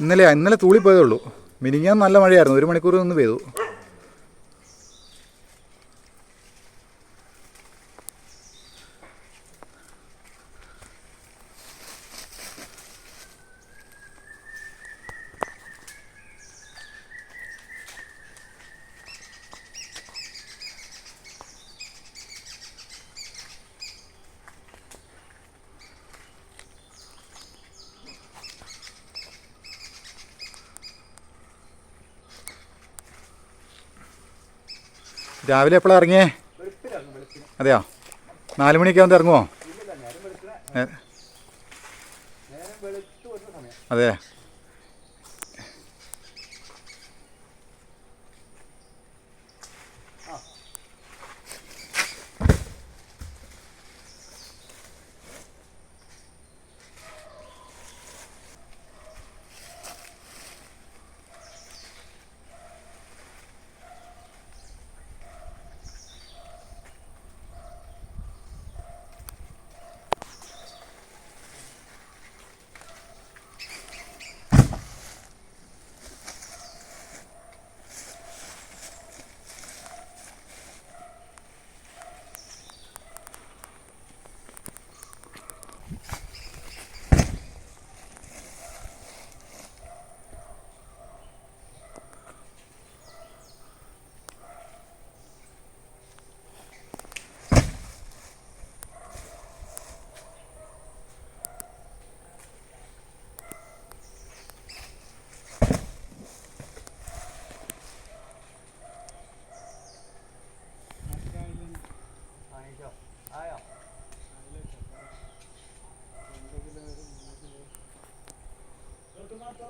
ഇന്നലെ ഇന്നലെ തൂളി പോയതേ ഉള്ളൂ. മിനിങ്ങാൻ നല്ല മഴയായിരുന്നു. ഒരു മണിക്കൂർ നിന്ന് പെയ്തു. രാവിലെ എപ്പോഴാണ് ഇറങ്ങിയേ? അതെയോ? നാല് മണിയൊക്കെ ആകുമ്പോൾ ഇറങ്ങുമോ ഏ-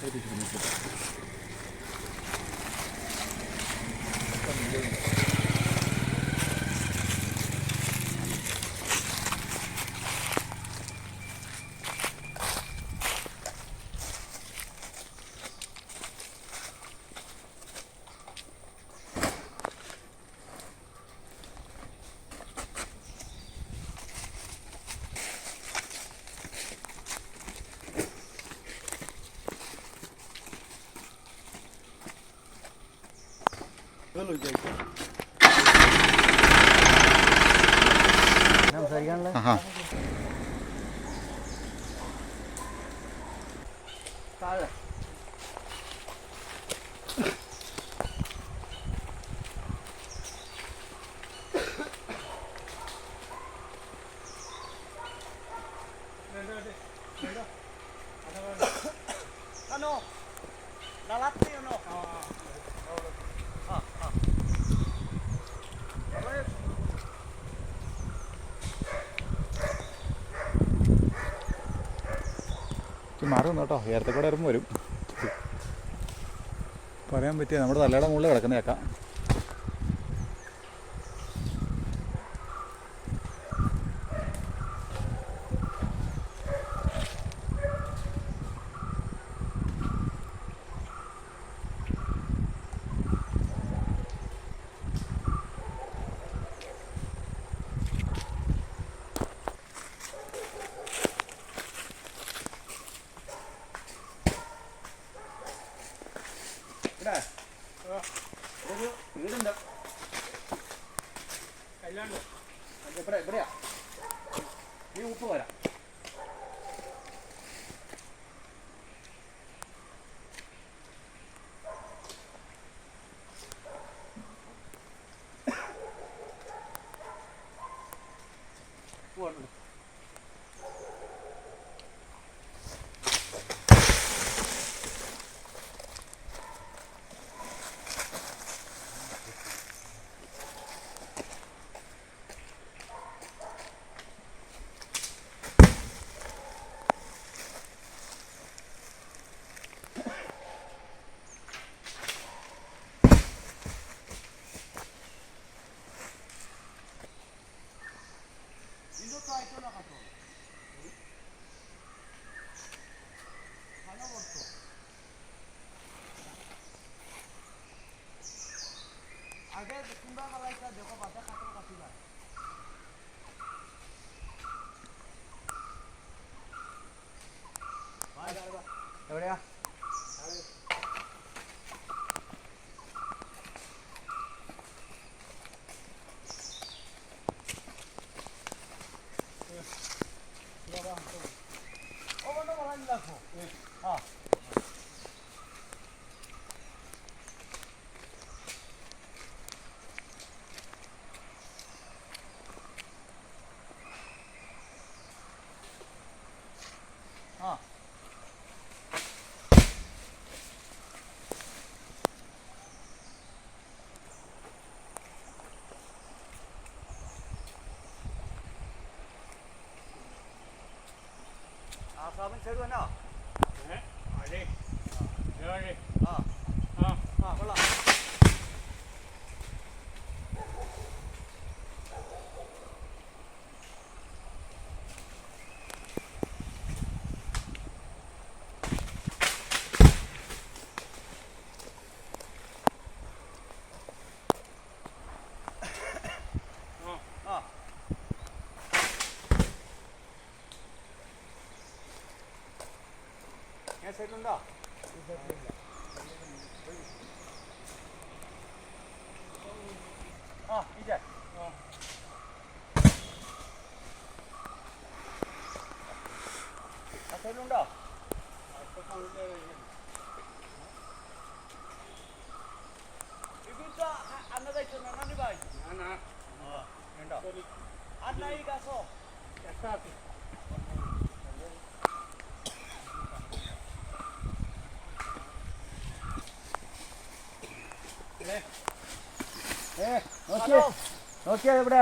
세대주가맞을거 같. ആഹാ Ano? ഇത് മാറും കേട്ടോ ഏരത്തെ കൂടെ ഇറങ്ങും വരും. പറയാൻ പറ്റിയ നമ്മുടെ തലയുടെ മുകളിൽ കിടക്കുന്ന കേക്കാം ഇവിടെ ഒരു വീടുണ്ട് കല്യാണ്ട് ഇവിടെ ഇവിടെയാ. ഈ ഉപ്പ് വരാം ആസാബൻ സൈഡ് വന്നോ ആ ആ കൊള്ളാം ആ സൈഡിലുണ്ടോ ആ ഇല്ലേ. ആ സൈഡിലുണ്ടോ നോക്കിയേ ഇവിടെ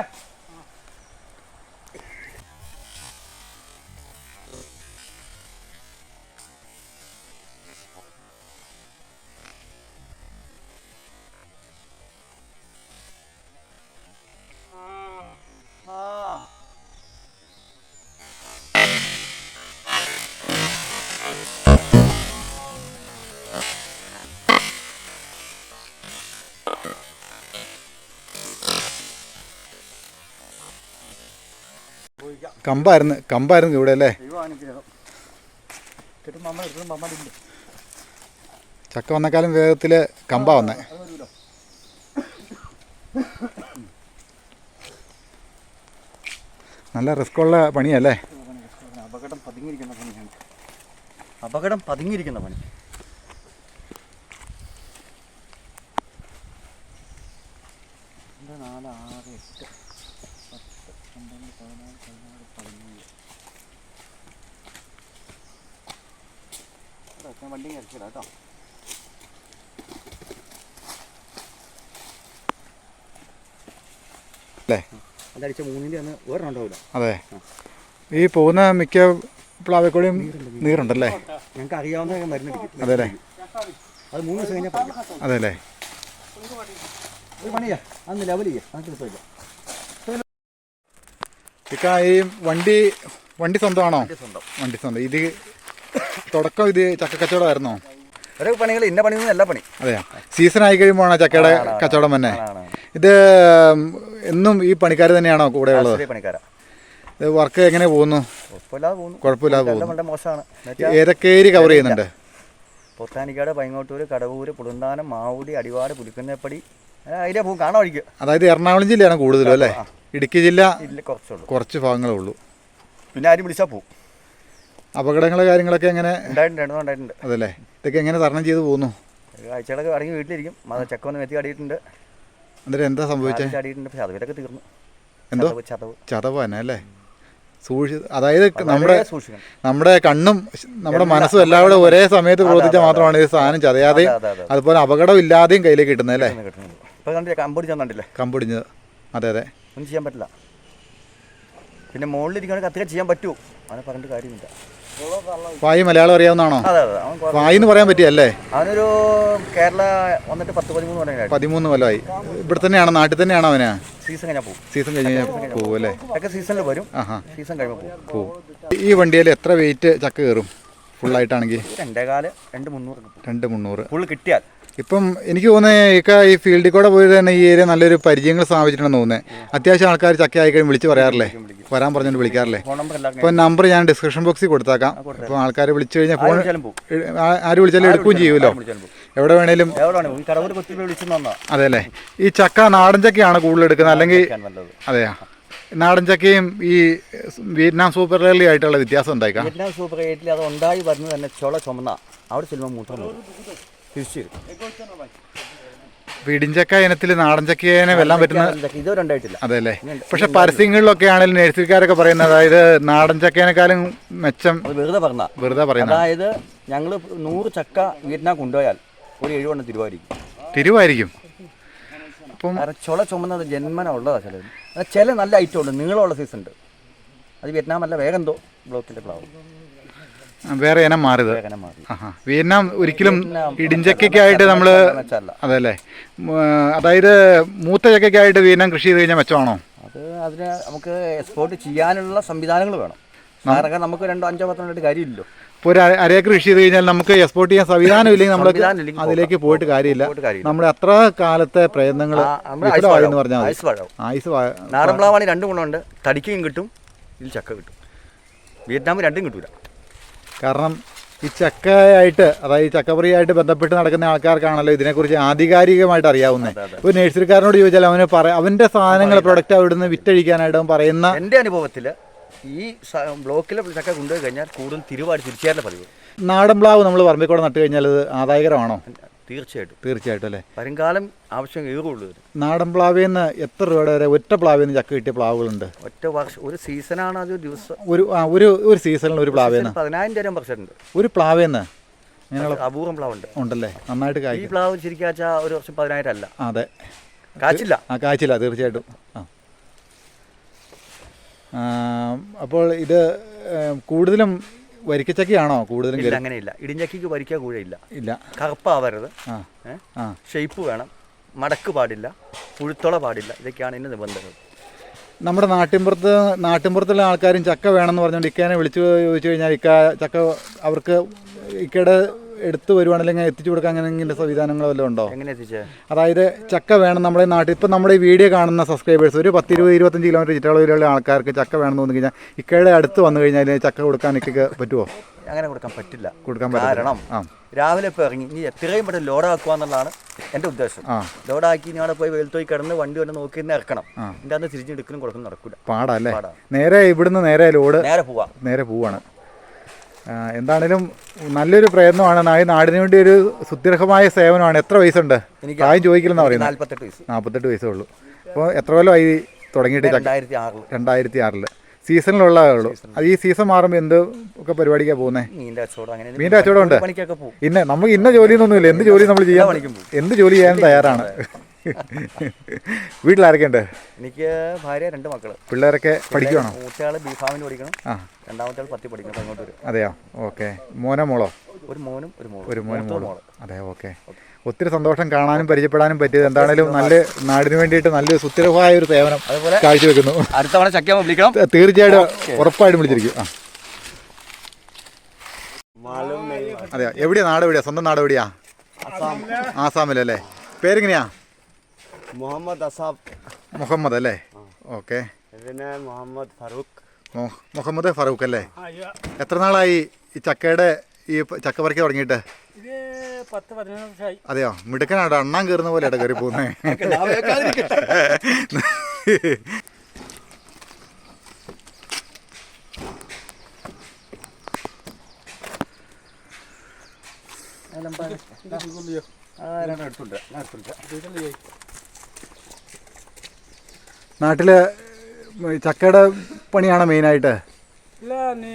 കമ്പായിരുന്നു കമ്പായിരുന്നു ഇവിടെ അല്ലേ? ചക്ക വന്നക്കാലം വേഗത്തിൽ കമ്പ വന്നേ. നല്ല റിസ്ക് ഉള്ള പണിയല്ലേ? അപകടം പതുങ്ങിയിരിക്കുന്ന പണിയാണ്. അപകടം പതുങ്ങിയിരിക്കുന്ന പണി രണ്ട് നാല് ആറ് എട്ട് പത്ത് പന്ത്രണ്ട് പതിനാറ് പതിനാറ് പതിനേഴ് ഇവിടെ ഞാൻ വണ്ടി ഇറക്കിയിടാം കേട്ടോ അല്ലേ അതടിച്ച മൂന്നിന്റെ അന്ന് വേറെ ഉണ്ടാവില്ല അതെ. ഈ പോകുന്ന മിക്ക പ്ലാവേക്കോളിയും നീറുണ്ടല്ലേ ഞങ്ങൾക്ക് അറിയാവുന്ന മരുന്ന് അടിക്കും. അതെ മൂന്ന് ദിവസം കഴിഞ്ഞാൽ പഠിക്കാം അതെ അല്ലേ ഒരു പണിയാ അന്ന് ലെവൽ ചെയ്യാം. അത് കുഴപ്പമില്ല ഇക്ക ഈ വണ്ടി വണ്ടി സ്വന്തമാണോ? സ്വന്തം. വണ്ടി സ്വന്തം. ഇത് തുടക്കം ഇത് ചക്ക കച്ചവടമായിരുന്നോ പണികൾ ഇന്ന പണിയൊന്നും എല്ലാ പണി അതെയാ. സീസൺ ആയി കഴിയുമ്പോഴാണ് ചക്കയുടെ കച്ചവടം തന്നെ ഇത് എന്നും ഈ പണിക്കാർ തന്നെയാണോ കൂടെ ഉള്ളത്? പണിക്കാരാ. വർക്ക് എങ്ങനെ പോകുന്നു? കുഴപ്പമില്ലാതെ പോകുന്നു. ഏതൊക്കെ ഏരി കവർ ചെയ്യുന്നുണ്ട്? പൊത്താനിക്കാട് പൈങ്ങോട്ടൂർ കടവൂര് പുളുന്താനം മാവൂടി അടിവാട് പുലിക്കുന്നപ്പടി. അതിലെ പോകും. കാണാൻ ഒഴിക്കുക അതായത് എറണാകുളം ജില്ലയാണ് കൂടുതലും അല്ലേ. ഇടുക്കി ജില്ല കുറച്ചുള്ളൂ. കുറച്ച് ഭാഗങ്ങളേ ഉള്ളൂ. പിന്നെ ആരും വിളിച്ചാൽ പോകും അപകടങ്ങൾ കാര്യങ്ങളൊക്കെ എങ്ങനെ? ഉണ്ടായിട്ടുണ്ട് അതല്ലേ? ഇതൊക്കെ എങ്ങനെ തരണം ചെയ്ത് പോകുന്നു? ആഴ്ചകളൊക്കെ അടങ്ങി വീട്ടിലിരിക്കും. ചെക്ക വന്ന് മെത്തി അടിയിട്ടുണ്ട് എന്നിട്ട് എന്താ സംഭവിച്ചത് അടിയിട്ടുണ്ട് അതുവരെയൊക്കെ തീർന്നു. എന്തോ? ചതവ്. ചതവ് തന്നെ അല്ലേ? സൂക്ഷി അതായത് നമ്മുടെ നമ്മുടെ കണ്ണും നമ്മുടെ മനസ്സും എല്ലാം കൂടെ ഒരേ സമയത്ത് പ്രവർത്തിച്ചാൽ മാത്രമാണ് ഈ സാധനം ചതയാതെയും അതെ, അതെ, അതെ. അതുപോലെ അപകടം ഇല്ലാതെയും കയ്യിലേക്ക് കിട്ടുന്നത് അല്ലേ? ഒന്നും കിട്ടുന്നില്ല ഇപ്പൊ കണ്ടില്ലേ കമ്പടി ചെന്നിട്ടില്ലേ കമ്പൊടിഞ്ഞത് അതെ അതെ. ഒന്നും ചെയ്യാൻ പറ്റില്ല. പിന്നെ മുകളിലിരിക്കുകയാണെങ്കിൽ കത്തിക്കാൻ ചെയ്യാൻ പറ്റുമോ? അങ്ങനെ പറഞ്ഞിട്ട് കാര്യമില്ല. വായി മലയാളം അറിയാവുന്നതാണോ? അതെ അതെ. അവൻ കുഴപ്പം- വായി എന്ന് പറയാൻ പറ്റിയല്ലേ? അവനൊരു കേരള വന്നിട്ട് പത്ത് പതിമൂന്ന് പതിമൂന്ന് കൊല്ലമായി. ഇവിടെ തന്നെയാണോ? നാട്ടിൽ തന്നെയാണോ അവന്? സീസൺ കഴിഞ്ഞാൽ പോകും സീസൺ കഴിഞ്ഞ് കഴിഞ്ഞാൽ പോകും അല്ലേ ഒക്കെ സീസണിൽ വരും. ആഹാ. സീസൺ കഴിയുമ്പോൾ പോകും ഈ വണ്ടിയിൽ എത്ര വെയിറ്റ് ചക്ക കയറും? ഫുള്ളായിട്ടാണെങ്കിൽ രണ്ടേകാൽ രണ്ട് മുന്നൂറ് രണ്ട് മുന്നൂറ്. ഫുള്ള് കിട്ടിയാൽ ഇപ്പം എനിക്ക് തോന്നുന്നത് ഇക്ക ഈ ഫീൽഡിൽ കൂടെ പോയി തന്നെ ഈ ഏരിയ നല്ലൊരു പരിചയങ്ങൾ സ്ഥാപിച്ചിട്ടുണ്ടെന്ന് തോന്നുന്നത് അത്യാവശ്യം ആൾക്കാർ ചക്ക ആയിക്കഴിഞ്ഞ് വിളിച്ച് പറയാറില്ലേ? വരാൻ പറഞ്ഞുകൊണ്ട് വിളിക്കാറില്ലേ? അപ്പോൾ നമ്പർ ഞാൻ ഡിസ്ക്രിപ്ഷൻ ബോക്സിൽ കൊടുത്തേക്കാം. അപ്പോൾ ആൾക്കാർ വിളിച്ചു കഴിഞ്ഞാൽ ഫോൺ ആര് വിളിച്ചാലും എടുക്കുകയും ചെയ്യുമല്ലോ. എവിടെ വേണേലും എവിടെയാണ്? ഈ ചക്ക നാടൻ ചക്കയാണ് കൂടുതൽ എടുക്കുന്നത്. അല്ലെങ്കിൽ അതെയാ? നാടൻ ചക്കയും ഈ വിയറ്റ്നാം സൂപ്പർ റേലി ആയിട്ടുള്ള വ്യത്യാസം എന്തായിക്കാം? വിയറ്റ്നാം സൂപ്പർ എയ്റ്റിൽ അത് ഉണ്ടായി വരുന്നത് തന്നെ ചുള ചുമന്ന. അവിടെ ചെല്ലുമ്പോൾ മൂത്രം തിരിച്ചു പിടിഞ്ചക്ക ഇനത്തിൽ നാടൻ ചക്കയെ വെല്ലാൻ പറ്റുന്ന അതല്ലേ ഇതുവരെ ഉണ്ടായിട്ടില്ല. അതെ അല്ലേ പക്ഷെ പരസ്യങ്ങളിലൊക്കെ ആണെങ്കിലും നേഴ്സറിക്കാരൊക്കെ പറയുന്നത് അതായത് നാടൻ ചക്കേനേക്കാളും മെച്ചം വെറുതെ പറഞ്ഞ വെറുതെ പറയുന്നത്. അതായത് ഞങ്ങൾ നൂറ് ചക്ക വീട്ടിനാ കൊണ്ടുപോയാൽ ഒരു എഴുപണ്ണം തിരുവായിരിക്കും. തിരുവായിരിക്കും. അപ്പം ചുള ചുമന്നത് ജന്മന ഉള്ളതാ ചിലത്. ചില നല്ല ഐറ്റം ഉണ്ട്. നീളമുള്ള സീസൺ ഉണ്ട്. അത് വിയറ്റ്നാം അല്ല വേഗം എന്തോ ബ്ലോക്കിന്റെ പ്ലാവ്. വേറെ ഇനം മാറിയത്. വിയറ്റ്നാം ഒരിക്കലും ഇടിഞ്ചക്കയ്ക്കായിട്ട് നമ്മൾ അതല്ലേ? അതായത് മൂത്ത ചക്കയ്ക്കായിട്ട് വിയറ്റ്നാം കൃഷി ചെയ്ത് കഴിഞ്ഞാൽ മെച്ചമാണോ? അത് അതിന് നമുക്ക് എക്സ്പോർട്ട് ചെയ്യാനുള്ള സംവിധാനങ്ങൾ വേണം. കാരണം നമുക്ക് രണ്ടോ അഞ്ചോ പത്തോ ഉണ്ടായിട്ട് കാര്യമില്ലല്ലോ. ഇപ്പോൾ ഒരു അരേക്കർ കൃഷി ചെയ്ത് കഴിഞ്ഞാൽ നമുക്ക് എക്സ്പോർട്ട് ചെയ്യാൻ സംവിധാനം ഇല്ലെങ്കിൽ നമ്മൾ അതിലേക്ക് പോയിട്ട് കാര്യമില്ല. നമ്മുടെ അത്ര കാലത്തെ പ്രയത്നങ്ങൾ എന്ന് പറഞ്ഞാൽ. ആയുസ് നാടൻ പ്ലാവാണെങ്കിൽ രണ്ടും ഗുണമുണ്ട്. തടിക്കുകയും കിട്ടും ഇതിൽ ചക്ക കിട്ടും. വിയറ്റ്നാമിൽ രണ്ടും കിട്ടൂല. കാരണം ഈ ചക്കയായിട്ട് അതായത് ഈ ചക്കപ്പറിയായിട്ട് ബന്ധപ്പെട്ട് നടക്കുന്ന ആൾക്കാർക്കാണല്ലോ ഇതിനെക്കുറിച്ച് ആധികാരികമായിട്ട് അറിയാവുന്നത് ഒരു നഴ്സറിക്കാരനോട് ചോദിച്ചാൽ അവന് പറ അവന്റെ സാധനങ്ങൾ പ്രൊഡക്റ്റ് അവിടുന്ന് വിറ്റഴിക്കാനായിട്ട് അവൻ പറയുന്ന എന്റെ അനുഭവത്തിൽ ഈ ബ്ലോക്കിലെ ചക്ക കൊണ്ടുപോയി കഴിഞ്ഞാൽ കൂടുതൽ തിരുവാടി തിരിച്ചാറില്ല പതിവ്. നാടൻ പ്ലാവ് നമ്മൾ പറമ്പിക്കൂടെ നട്ട് കഴിഞ്ഞാൽ അത് ആദായകരമാണോ? തീർച്ചയായിട്ടും. തീർച്ചയായിട്ടും അല്ലേ? വരുംകാലം ആവശ്യം ഏറുള്ളൂ നാടൻ പ്ലാവിൽ നിന്ന് എത്ര രൂപയുടെ വരെ ഒറ്റ പ്ലാവിൽ നിന്ന് ചക്ക കിട്ടിയ പ്ലാവുകളുണ്ട്? ഒറ്റ വർഷം ഒരു സീസണാണ് അത് ദിവസം. ഒരു ആ, ഒരു ഒരു സീസണിൽ ഒരു പ്ലാവിൽ നിന്ന് പതിനായിരം രൂപ വർഷമുണ്ട് ഒരു പ്ലാവിൽ നിന്ന് അങ്ങനെയുള്ള അപൂർവം പ്ലാവുണ്ട്. ഉണ്ടല്ലേ? നന്നായിട്ട് ഈ പ്ലാവ് ശരിക്കും വെച്ചാൽ ഒരു വർഷം പതിനായിരം അല്ല. അതെ. കാച്ചില്ല. ആ കാച്ചില്ല തീർച്ചയായിട്ടും. ആ, അപ്പോൾ ഇത് കൂടുതലും വരിക്കച്ചക്കയാണോ കൂടുതലും ഇല്ല അങ്ങനെയില്ല. ഇടിഞ്ചക്കിക്ക് വരിക്കാൻ കൂഴയില്ല ഇല്ല. കറുപ്പാവരുത്. ഷെയ്പ്പ് വേണം. മടക്ക് പാടില്ല. പുഴുത്തുള പാടില്ല. ഇതൊക്കെയാണ് ഇതിന്റെ നിബന്ധനകൾ. നമ്മുടെ നാട്ടിൻപുറത്ത് നാട്ടിൻപുറത്തുള്ള ആൾക്കാരും ചക്ക വേണമെന്ന് പറഞ്ഞുകൊണ്ട് ഇക്കേനെ വിളിച്ചു ചോദിച്ചു കഴിഞ്ഞാൽ ഇക്ക ചക്ക അവർക്ക് ഇക്കയുടെ എടുത്തു വരുവാണെങ്കിൽ എത്തിച്ചു കൊടുക്കാൻ അങ്ങനെ സംവിധാനങ്ങൾ വല്ലതും ഉണ്ടോ? അതായത് ചക്ക വേണം നമ്മുടെ നാട്ടിൽ. ഇപ്പം നമ്മുടെ ഈ വീഡിയോ കാണുന്ന സബ്സ്ക്രൈബേഴ്സ് ഒരു പത്ത് ഇരുപത് ഇരുപത്തഞ്ച് കിലോമീറ്റർ ചുറ്റളവിലുള്ള ആൾക്കാർക്ക് ചക്ക വേണമെന്ന് തോന്നി കഴിഞ്ഞാൽ ഇക്കയുടെ അടുത്ത് വന്നു കഴിഞ്ഞാൽ ചക്ക കൊടുക്കാൻ ഇക്കയ്ക്ക് പറ്റുമോ അങ്ങനെ കൊടുക്കാൻ പറ്റില്ല. കൊടുക്കാൻ പറ്റും കാരണം ആ. രാവിലെ ഇപ്പോൾ ഇറങ്ങി ഇനി എത്രയും പെട്ടെന്ന് ലോഡാക്കുക എന്നുള്ളതാണ് എന്റെ ഉദ്ദേശം. ലോഡാക്കി ഇനി അവിടെ പോയി വെയിലത്തോയി കിടന്ന് വണ്ടി വന്ന് നോക്കി തന്നെ ഇറക്കണം. എന്റെ അന്ന് തിരിച്ചെടുക്കലും കൊടുക്കണം നടക്കില്ല പാടാ അല്ലേ? നേരെ ഇവിടുന്ന് നേരെ ലോഡ്. നേരെ പോവാ. നേരെ പോവാണ്. എന്താണേലും നല്ലൊരു പ്രയത്നമാണ്. നായി നാടിന് വേണ്ടി ഒരു സുദീർഘമായ സേവനമാണ്. എത്ര വയസ്സുണ്ട്? പ്രായം ചോദിക്കില്ലെന്നാ പറയുന്നത് നാൽപ്പത്തെട്ട് വയസ്സ്. നാൽപ്പത്തെട്ട് വയസ്സേ ഉള്ളൂ. അപ്പോൾ എത്ര കൊല്ലമായി തുടങ്ങിയിട്ട് രണ്ടായിരത്തി ആറിൽ രണ്ടായിരത്തി ആറിൽ സീസണിലുള്ളതേ ഉള്ളൂ അത് ഈ സീസൺ മാറുമ്പോൾ എന്ത് ഒക്കെ പരിപാടിക്കാണ് പോകുന്നത് മീന്റെ കച്ചവടം ഉണ്ട്. ഇന്ന നമുക്ക് ഇന്ന ജോലിയൊന്നുമില്ല. എന്ത് ജോലി നമ്മൾ ചെയ്യാൻ എന്ത് ജോലി ചെയ്യാൻ തയ്യാറാണ്? വീട്ടിലാരൊക്കെ ഉണ്ട് എനിക്ക് ഭാര്യ രണ്ട് മക്കൾ. പിള്ളേരൊക്കെ പഠിക്കുവാണോ? മൂത്തയാൾ ബി ഫാമിന് പഠിക്കണം. ആ. രണ്ടാമത്തെ ആൾ പത്തി പഠിക്കണം അങ്ങോട്ട് വരും. അതെയോ? ഓക്കെ. മോനോ മോളോ? ഒരു മോനും ഒരു മോളും. ഒരു മോനും മോളും. അതെ ഓക്കെ. ഒത്തിരി സന്തോഷം കാണാനും പരിചയപ്പെടാനും പറ്റിയത് എന്താണേലും നല്ല നാടിന് വേണ്ടിയിട്ട് നല്ല സുസ്ഥിരമായ ഒരു സേവനം അതുപോലെ കാഴ്ചവെക്കുന്നു. അടുത്ത തവണ ചക്കയാകുമ്പോൾ വിളിക്കണം. തീർച്ചയായിട്ടും ഉറപ്പായിട്ടും വിളിച്ചിരിക്കും. ആ. അതെയോ? എവിടെയാ നാട് എവിടെയാ സ്വന്തം നാട് എവിടെയാ ആസാമിലല്ലേ? പേരെങ്ങനെയാ? മുഹമ്മദ് അസാബ് മുഹമ്മദ് അല്ലേ ഓക്കെ പിന്നെ മുഹമ്മദ് ഫറൂഖ് മൊഹ- മുഹമ്മദ് ഫറൂഖ് അല്ലേ എത്ര നാളായി ഈ ചക്കയുടെ ഈ ചക്ക പറിക്ക തുടങ്ങിയിട്ട് അതെയോ മിടുക്കനാട്ടോ അണ്ണാൻ കയറുന്ന പോലെ ഇട കയറി പോകുന്നേ എടുത്തുണ്ട് നാട്ടിൽ ചക്കയുടെ പണിയാണോ മെയിനായിട്ട്? ഇല്ല നീ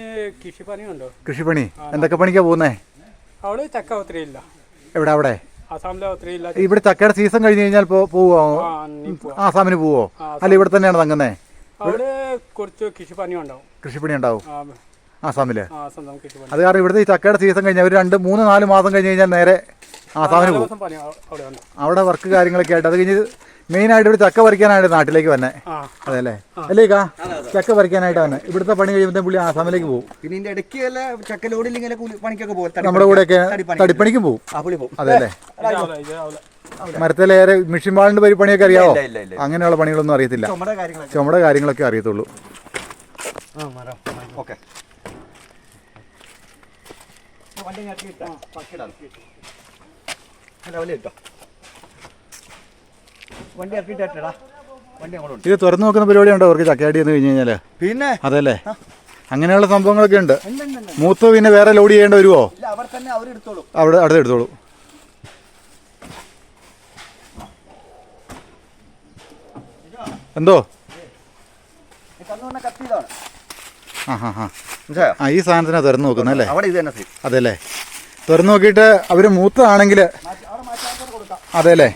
കൃഷിപ്പണി. എന്തൊക്കെ പണിക്കാ പോകുന്നേ? അവിടെ ചക്ക ഇല്ല. എവിടെ അവിടെ? ഇവിടെ ചക്കയുടെ സീസൺ കഴിഞ്ഞു കഴിഞ്ഞാൽ പോവോ. ആസാമിന് പോവോ അല്ല ഇവിടെ തന്നെയാണ് തങ്ങുന്നേ? കൃഷിപ്പണി ഉണ്ടാവും കൃഷിപ്പണി ഉണ്ടാവും ആസാമിൽ. അത് കാരണം ഇവിടുത്തെ ഈ ചക്കയുടെ സീസൺ കഴിഞ്ഞാൽ ഒരു രണ്ട് മൂന്ന് നാല് മാസം കഴിഞ്ഞ് കഴിഞ്ഞാൽ നേരെ ആസാമിന് പോകും. ദിവസം പണി അവിടെ വർക്ക് കാര്യങ്ങളൊക്കെ ആയിട്ട്. അത് കഴിഞ്ഞ് മെയിനായിട്ട് ഇവിടെ ചക്ക പറിക്കാനായിട്ട് നാട്ടിലേക്ക് വന്നെ. ആ. അതെ അല്ലേ അല്ലേ കാ? ചക്ക പറിക്കാനായിട്ട് വന്നെ. ഇവിടുത്തെ പണി കഴിയുമ്പോൾ പുള്ളി ആസാമിലേക്ക് പോകും. പിന്നെ ഇതിന്റെ ഇടയ്ക്ക് ചക്ക ലോഡില്ലെങ്കിൽ പണിക്കൊക്കെ പോകും. നമ്മുടെ കൂടെയൊക്കെ തടിപ്പണിക്കും പോകും. ആ പുള്ളി പോകും. അതെ അല്ലേ. മരത്തിലേറെ മിഷൻ വാളിന്റെ പരിപ്പണിയൊക്കെ അറിയാവോ? ഇല്ല, ഇല്ല, ഇല്ല. അങ്ങനെയുള്ള പണികളൊന്നും അറിയത്തില്ല. ചുമട കാര്യങ്ങളൊക്കെ. അറിയത്തുള്ളൂ. ആ മരം. ഓക്കെ. വണ്ടി പക്കിടാം. രാവിലെ വണ്ടി അങ്ങോട്ട് ഇത് തുറന്നു നോക്കുന്ന പരിപാടി ഉണ്ടോ അവർക്ക്? ചക്കയാടി എന്ന് കഴിഞ്ഞ് കഴിഞ്ഞാൽ പിന്നെ? അതല്ലേ? അങ്ങനെയുള്ള സംഭവങ്ങളൊക്കെ ഉണ്ട്. മൂത്ത് പിന്നെ വേറെ ലോഡ് ചെയ്യേണ്ടി വരുവോ? അവിടെ അടുത്ത് എടുത്തോളൂ. എന്തോ? ആ ഹാ ഹാ ആ ഈ സാധനത്തിനാ തുറന്നു നോക്കുന്നത് അല്ലേ തുറന്നു നോക്കിയിട്ട് അവർ മൂത്തതാണെങ്കിൽ അതെ അല്ലേ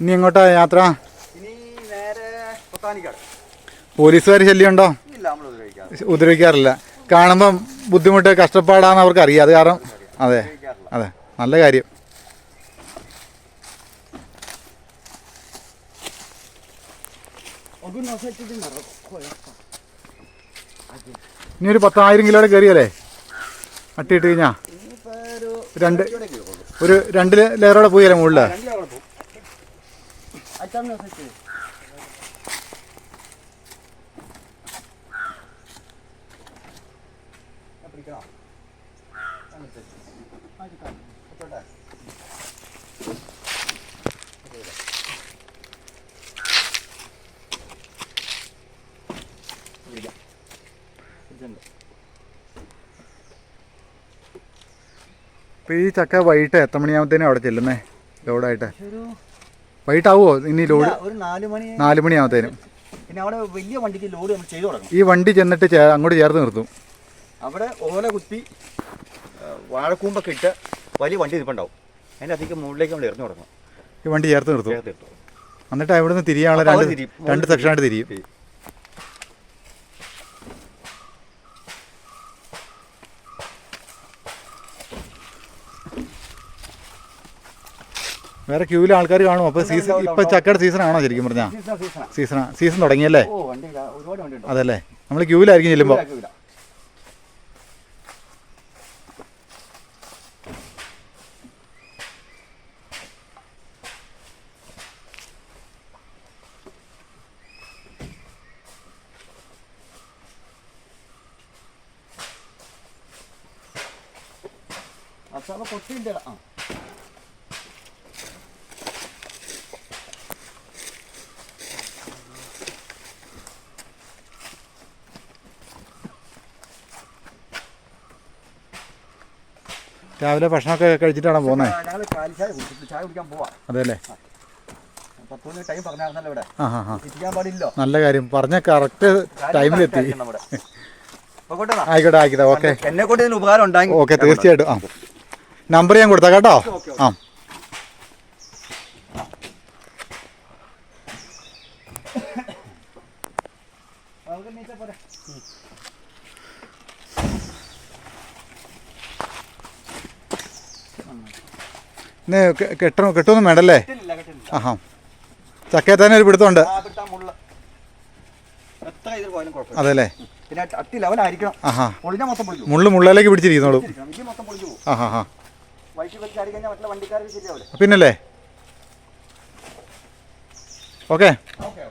ഇനി എങ്ങോട്ടാ യാത്ര? പോലീസുകാർ ശല്യമുണ്ടോ? ഉപദ്രവിക്കാറില്ല. കാണുമ്പം ബുദ്ധിമുട്ട് കഷ്ടപ്പാടാന്ന് അവർക്ക് അറിയാം അത് കാരണം അതെ അതെ. നല്ല കാര്യം. ഇനി ഒരു പത്തായിരം കിലോയുടെ കയറിയല്ലേ? അട്ടിയിട്ട് കഴിഞ്ഞാ? രണ്ട് ഒരു രണ്ട് ലെയറോടെ പോയല്ലേ മുകളിൽ? പിടിക്കണോ? ഇപ്പൊ ഈ ചക്ക വൈകിട്ട് എത്ര മണിയാകുമ്പത്തേനും അവിടെ ചെല്ലുന്നേ? ലോഡായിട്ട് വൈകിട്ടാവോ ഇനി ലോഡ് ഒരു നാല് മണി നാല് മണിയാകുമ്പത്തേനും പിന്നെ അവിടെ വലിയ വണ്ടിക്ക് ലോഡ് നമ്മൾ ചെയ്തു തുടങ്ങും. ഈ വണ്ടി ചെന്നിട്ട് ചേ- അങ്ങോട്ട് ചേർത്ത് നിർത്തും. അവിടെ ഓല കുത്തി ആ, വാഴക്കൂമ്പൊക്കെ ഇട്ട് വലിയ വണ്ടി നിൽപ്പുണ്ടാവും അതിന്റെ അധികം മുകളിലേക്ക് നമ്മൾ എറിഞ്ഞു തുടങ്ങും. ഈ വണ്ടി ചേർത്ത് നിർത്തും. ചേർത്ത് ഇട്ടു എന്നിട്ട് അവിടുന്ന് തിരിയാനുള്ള അപ്പോൾ രണ്ട് അത് തിരിയും. രണ്ട് സെക്ഷനായിട്ട് തിരിയും. വേറെ ക്യൂവിൽ ആൾക്കാർ കാണും. അപ്പോൾ സീസൺ ഇപ്പം ചക്കയുടെ സീസൺ ആണോ ശരിക്കും പറഞ്ഞാൽ സീസൺ സീസൺ തുടങ്ങിയല്ലേ? അതല്ലേ. നമ്മൾ ക്യൂവിലായിരിക്കും ചെല്ലുമ്പോൾ അപ്പൊ കൊട്ടിന്റെ ആ. രാവിലെ ഭക്ഷണമൊക്കെ കഴിച്ചിട്ടാണ് പോകുന്നത് ഞങ്ങൾ ചായ കുടിക്കാൻ പോവാ. അതെല്ലേ പത്ത് മണി ടൈം പറഞ്ഞായിരുന്നല്ലോ ഇവിടെ. ആ ഹാ ഹാ ഇരിക്കാൻ പാടില്ലോ നല്ല കാര്യം. പറഞ്ഞ കറക്റ്റ് ടൈമിലെത്തി. ആയിക്കോട്ടെ ആയിക്കോട്ടെ. ഓക്കെ. എന്നെ കൊണ്ട് ഇതിന് ഉപകാരം ഉണ്ടായി ഓക്കെ തീർച്ചയായിട്ടും. ആ. നമ്പർ ഞാൻ കൊടുത്താ കേട്ടോ? ആ നമുക്ക് നീച്ചാ പോരെ. ഇന്ന് കെ- കെട്ടണം കെട്ടൊന്നും വേണ്ടല്ലേ. ആഹാ. ചക്കയിൽ തന്നെ ഒരു പിടുത്തമുണ്ട്. അതെല്ലേ? ആഹാ. മുള്ളു മുള്ളിലേക്ക് പിടിച്ചിരിക്കുന്നോളൂ. ആഹാ ഹാ പിന്നല്ലേ? Okay okay.